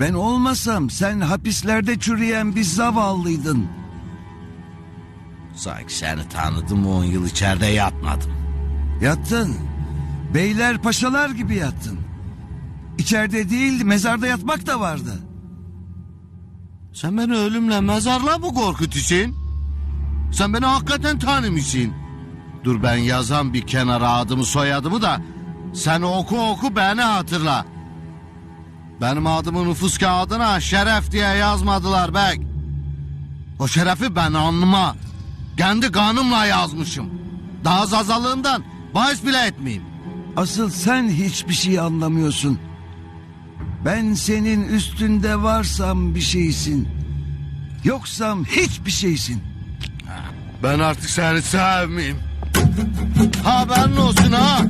Ben olmasam sen hapislerde çürüyen bir zavallıydın. Sanki seni tanıdım 10 yıl içeride yatmadım. Yattın. Beyler paşalar gibi yattın. İçeride değil mezarda yatmak da vardı. Sen beni ölümle mezarla mı korkutuyorsun? Sen beni hakikaten tanımışsın. Dur ben yazan bir kenara adımı soyadımı da sen oku oku beni hatırla. Benim adımı nüfus kağıdına şeref diye yazmadılar bek. O şerefi ben alnıma, kendi kanımla yazmışım. Daha zazalığından bahis bile etmeyeyim. Asıl sen hiçbir şey anlamıyorsun. Ben senin üstünde varsam bir şeysin. Yoksam hiçbir şeysin. Ben artık seni sevmeyeyim. Haberin olsun ha.